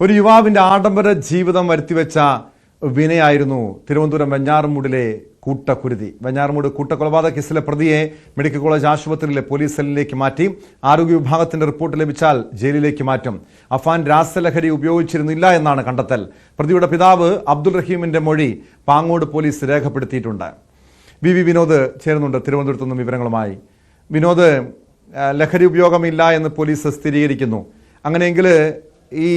ഒരു യുവാവിന്റെ ആഡംബര ജീവിതം വരുത്തിവെച്ച വിനയായിരുന്നു തിരുവനന്തപുരം വെഞ്ഞാറമൂടിലെ കൂട്ടക്കുരുതി. വെഞ്ഞാറമൂട് കൂട്ടക്കൊലപാതക കേസിലെ പ്രതിയെ മെഡിക്കൽ കോളേജ് ആശുപത്രിയിലെ പോലീസ് സെല്ലിലേക്ക് മാറ്റി ആരോഗ്യ വിഭാഗത്തിന്റെ റിപ്പോർട്ട് ലഭിച്ചാൽ ജയിലിലേക്ക് മാറ്റും. അഫാൻ രാസലഹരി ഉപയോഗിച്ചിരുന്നില്ല എന്നാണ് കണ്ടെത്തൽ. പ്രതിയുടെ പിതാവ് അബ്ദുൾ റഹീമിന്റെ മൊഴി പാങ്ങോട് പോലീസ് രേഖപ്പെടുത്തിയിട്ടുണ്ട്. വി വി വിനോദ് ചേരുന്നുണ്ട് തിരുവനന്തപുരത്ത് നിന്നും വിവരങ്ങളുമായി. വിനോദ് ലഹരി ഉപയോഗമില്ല എന്ന് പോലീസ് സ്ഥിരീകരിക്കുന്നു. അങ്ങനെയെങ്കിൽ ഈ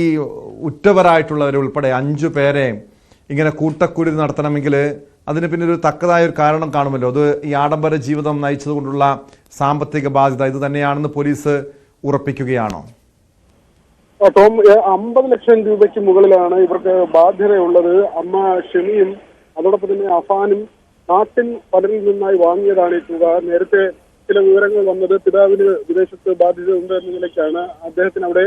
ഉറ്റവരായിട്ടുള്ളവരെ ഉൾപ്പെടെ അഞ്ചു പേരെ ഇങ്ങനെ കൂട്ടക്കുരുതി നടത്തണമെങ്കിൽ അതിന് പിന്നെ ഒരു തക്കതായ ഒരു കാരണം കാണുമല്ലോ. അത് ഈ ആഡംബര ജീവിതം നയിച്ചതുകൊണ്ടുള്ള സാമ്പത്തിക ബാധ്യത ഇത് തന്നെയാണെന്ന് പോലീസ് ഉറപ്പിക്കുകയാണോ? ടോം അമ്പത് ലക്ഷം രൂപയ്ക്ക് മുകളിലാണ് ഇവർക്ക് ബാധ്യതയുള്ളത്. അമ്മ ഷെമിയും അതോടൊപ്പം തന്നെ അഫാനും നാട്ടിൽ പലരിൽ നിന്നായി വാങ്ങിയതാണ് ഈ തുക. നേരത്തെ ചില വിവരങ്ങൾ വന്നത് പിതാവിന് വിദേശത്ത് ബാധ്യത ഉണ്ട് എന്ന നിലയ്ക്കാണ്. അദ്ദേഹത്തിന് അവിടെ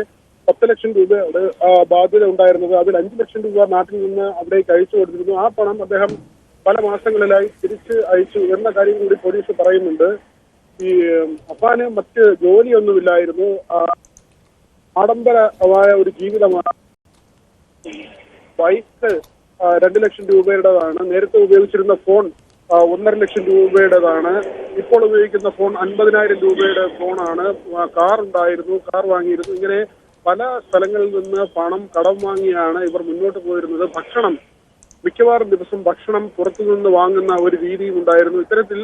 പത്ത് ലക്ഷം രൂപയുടെ ആ, ബാധ്യത ഉണ്ടായിരുന്നത്. അതിൽ അഞ്ചു ലക്ഷം രൂപ നാട്ടിൽ നിന്ന് അവിടേക്ക് അയച്ചു കൊടുത്തിരുന്നു. ആ പണം അദ്ദേഹം പല മാസങ്ങളിലായി തിരിച്ച് അയച്ചു. എന്ന കാര്യം കൂടി പോലീസ് പറയുന്നുണ്ട്. ഈ അഫാന് മറ്റ് ജോലിയൊന്നുമില്ലായിരുന്നു. ആഡംബരമായ ഒരു ജീവിതമാണ്. ബൈക്ക് രണ്ടു ലക്ഷം രൂപയുടേതാണ്. നേരത്തെ ഉപയോഗിച്ചിരുന്ന ഫോൺ ഒന്നര ലക്ഷം രൂപയുടേതാണ്. ഇപ്പോൾ ഉപയോഗിക്കുന്ന ഫോൺ അൻപതിനായിരം രൂപയുടെ ഫോണാണ്. കാർ ഉണ്ടായിരുന്നു കാർ വാങ്ങിയിരുന്നു. ഇങ്ങനെ പല സ്ഥലങ്ങളിൽ നിന്ന് പണം കടം വാങ്ങിയാണ് ഇവർ മുന്നോട്ട് പോയിരുന്നത്. ഭക്ഷണം മിക്കവാറും ദിവസം ഭക്ഷണം പുറത്തുനിന്ന് വാങ്ങുന്ന ഒരു രീതിയും ഉണ്ടായിരുന്നു. ഇത്തരത്തിൽ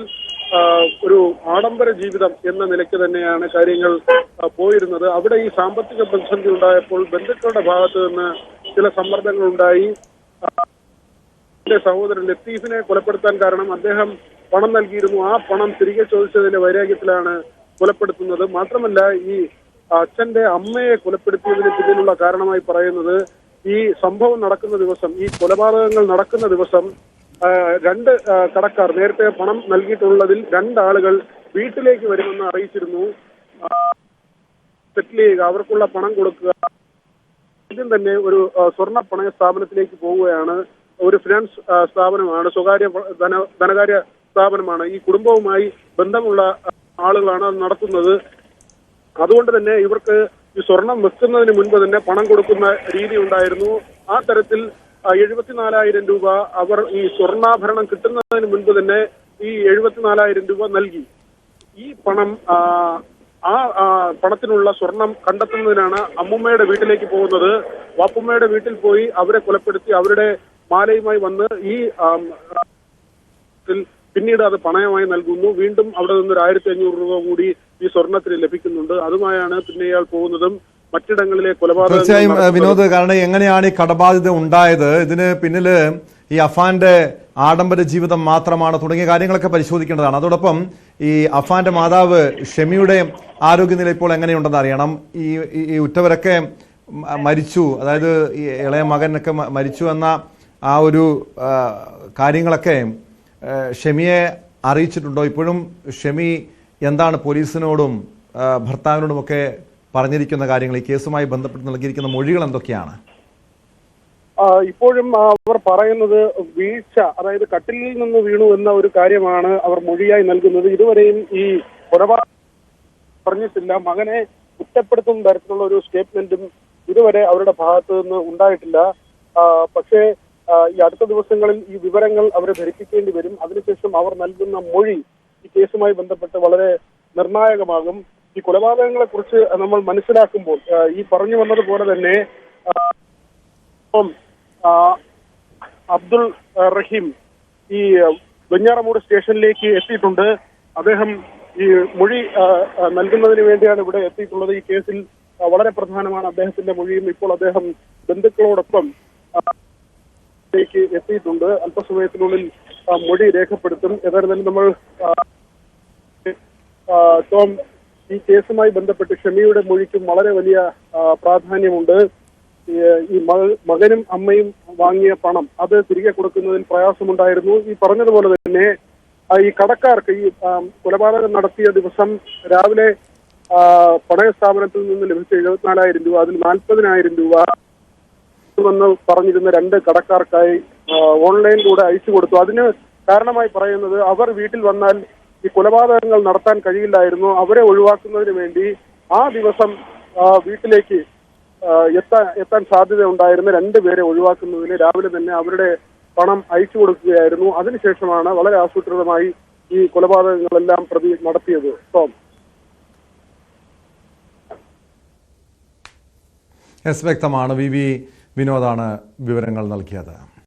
ഒരു ആഡംബര ജീവിതം എന്ന നിലയ്ക്ക് തന്നെയാണ് കാര്യങ്ങൾ പോയിരുന്നത്. അവിടെ ഈ സാമ്പത്തിക പ്രതിസന്ധി ഉണ്ടായപ്പോൾ ബന്ധുക്കളുടെ ഭാഗത്ത് നിന്ന് ചില സമ്മർദ്ദങ്ങൾ ഉണ്ടായി. സഹോദരൻ ലത്തീഫിനെ കൊലപ്പെടുത്താൻ കാരണം അദ്ദേഹം പണം നൽകിയിരുന്നു. ആ പണം തിരികെ ചോദിച്ചതിന്റെ വൈരാഗ്യത്തിലാണ് കൊലപ്പെടുത്തുന്നത്. മാത്രമല്ല ഈ അച്ഛന്റെ അമ്മയെ കൊലപ്പെടുത്തിയതിന് പിന്നിലുള്ള കാരണമായി പറയുന്നത് ഈ സംഭവം നടക്കുന്ന ദിവസം ഈ കൊലപാതകങ്ങൾ നടക്കുന്ന ദിവസം രണ്ട് കടക്കാർ നേരത്തെ പണം നൽകിയിട്ടുള്ളതിൽ രണ്ടാളുകൾ വീട്ടിലേക്ക് വരുമെന്ന് അറിയിച്ചിരുന്നു. സെറ്റിൽ ചെയ്യുക അവർക്കുള്ള പണം കൊടുക്കുക. ആദ്യം തന്നെ ഒരു സ്വർണ പണയ സ്ഥാപനത്തിലേക്ക് പോവുകയാണ്. ഒരു ഫിനാൻസ് സ്ഥാപനമാണ് സ്വകാര്യ ധന ധനകാര്യ സ്ഥാപനമാണ്. ഈ കുടുംബവുമായി ബന്ധമുള്ള ആളുകളാണ് അത് നടത്തുന്നത്. അതുകൊണ്ട് തന്നെ ഇവർക്ക് ഈ സ്വർണം വെക്കുന്നതിന് മുൻപ് തന്നെ പണം കൊടുക്കുന്ന രീതി ഉണ്ടായിരുന്നു. ആ തരത്തിൽ എഴുപത്തിനാലായിരം രൂപ അവർ ഈ സ്വർണാഭരണം കിട്ടുന്നതിന് മുൻപ് തന്നെ ഈ എഴുപത്തിനാലായിരം രൂപ നൽകി. ഈ പണം ആ, പണത്തിനുള്ള സ്വർണം കണ്ടെത്തുന്നതിനാണ് അമ്മുമ്മയുടെ വീട്ടിലേക്ക് പോകുന്നത്. വാപ്പുമ്മയുടെ വീട്ടിൽ പോയി അവരെ കൊലപ്പെടുത്തി അവരുടെ മാലയുമായി വന്ന് ഈ പിന്നീട് അത് പണയമായി നൽകുന്നു. വീണ്ടും അവിടെ നിന്ന് ഒരു ആയിരത്തി അഞ്ഞൂറ് രൂപ കൂടി ഈ സ്വർണത്തിന് ലഭിക്കുന്നുണ്ട്. അതുമായാണ് പിന്നെ ഇയാൾ പോകുന്നതും മറ്റിടങ്ങളിലെ കൊലപാതകം തീർച്ചയായും വിനോദ് കാരണം എങ്ങനെയാണ് ഈ കടബാധ്യത ഉണ്ടായത്? ഇതിന് പിന്നിൽ ഈ അഫാന്റെ ആഡംബര ജീവിതം മാത്രമാണ് തുടങ്ങിയ കാര്യങ്ങളൊക്കെ പരിശോധിക്കേണ്ടതാണ്. അതോടൊപ്പം ഈ അഫാന്റെ മാതാവ് ഷെമിയുടെ ആരോഗ്യനില ഇപ്പോൾ എങ്ങനെയുണ്ടെന്ന് അറിയണം. ഈ- ഈ ഉറ്റവരൊക്കെ മരിച്ചു. അതായത് ഈ ഇളയ മകനൊക്കെ മരിച്ചു എന്ന ആ ഒരു കാര്യങ്ങളൊക്കെ ഷെമിയെ അറിയിച്ചിട്ടുണ്ടോ? ഇപ്പോഴും ഷെമി എന്താണ് പോലീസിനോടും ഭർത്താവിനോടും ഒക്കെ പറഞ്ഞിരിക്കുന്ന കാര്യങ്ങൾ ഈ കേസുമായി ബന്ധപ്പെട്ട് നൽകിയിരിക്കുന്ന മൊഴികൾ എന്തൊക്കെയാണ്? ഇപ്പോഴും അവർ പറയുന്നത് വീഴ്ച അതായത് കട്ടിലിൽ നിന്ന് വീണു എന്ന ഒരു കാര്യമാണ് അവർ മൊഴിയായി നൽകുന്നത്. ഇതുവരെയും ഈ കൊലപാതകം പറഞ്ഞിട്ടില്ല. മകനെ കുറ്റപ്പെടുത്തുന്ന തരത്തിലുള്ള ഒരു സ്റ്റേറ്റ്മെന്റും ഇതുവരെ അവരുടെ ഭാഗത്തു നിന്ന് ഉണ്ടായിട്ടില്ല. പക്ഷേ ഈ അടുത്ത ദിവസങ്ങളിൽ ഈ വിവരങ്ങൾ അവരെ ധരിപ്പിക്കേണ്ടി വരും. അതിനുശേഷം അവർ നൽകുന്ന മൊഴി ഈ കേസുമായി ബന്ധപ്പെട്ട് വളരെ നിർണായകമാകും. ഈ കൊലപാതകങ്ങളെ കുറിച്ച് നമ്മൾ മനസ്സിലാക്കുമ്പോൾ ഈ പറഞ്ഞു വന്നതുപോലെ തന്നെ അബ്ദുൾ റഹീം ഈ വെഞ്ഞാറമൂട് സ്റ്റേഷനിലേക്ക് എത്തിയിട്ടുണ്ട്. അദ്ദേഹം ഈ മൊഴി നൽകുന്നതിന് വേണ്ടിയാണ് ഇവിടെ എത്തിയിട്ടുള്ളത്. ഈ കേസിൽ വളരെ പ്രധാനമാണ് അദ്ദേഹത്തിന്റെ മൊഴിയും ഇപ്പോൾ അദ്ദേഹം ബന്ധുക്കളോടൊപ്പം എത്തിയിട്ടുണ്ട്. അല്പസമയത്തിനുള്ളിൽ മൊഴി രേഖപ്പെടുത്തും. ഏതായിരുന്നാലും നമ്മൾ ടോം ഈ കേസുമായി ബന്ധപ്പെട്ട് ഷമിയുടെ മൊഴിക്കും വളരെ വലിയ പ്രാധാന്യമുണ്ട്. ഈ, ഈ മക- മകനും അമ്മയും വാങ്ങിയ പണം അത് തിരികെ കൊടുക്കുന്നതിൽ പ്രയാസമുണ്ടായിരുന്നു. ഈ പറഞ്ഞതുപോലെ തന്നെ ഈ കടക്കാർക്ക് ഈ കൊലപാതകം നടത്തിയ ദിവസം രാവിലെ പണയ സ്ഥാപനത്തിൽ നിന്ന് ലഭിച്ച എഴുപത്തിനാലായിരം രൂപ അതിൽ നാൽപ്പതിനായിരം രൂപ വന്ന് പറഞ്ഞിരുന്ന രണ്ട് കടക്കാർക്കായി ഓൺലൈനിലൂടെ അയച്ചു കൊടുത്തു. അതിന് കാരണമായി പറയുന്നത് അവർ വീട്ടിൽ വന്നാൽ ഈ കൊലപാതകങ്ങൾ നടത്താൻ കഴിയില്ലായിരുന്നു. അവരെ ഒഴിവാക്കുന്നതിന് വേണ്ടി ആ ദിവസം വീട്ടിലേക്ക് എത്താൻ എത്താൻ സാധ്യത ഉണ്ടായിരുന്ന രണ്ടുപേരെ ഒഴിവാക്കുന്നതിന് രാവിലെ തന്നെ അവരുടെ പണം അയച്ചു കൊടുക്കുകയായിരുന്നു. അതിനുശേഷമാണ് വളരെ ആസൂത്രിതമായി ഈ കൊലപാതകങ്ങളെല്ലാം പ്രതി നടത്തിയത്. ടോം. എസ് വ്യക്തമാണ്. വി വി വിനോദാണ് വിവരങ്ങൾ നൽകിയത്.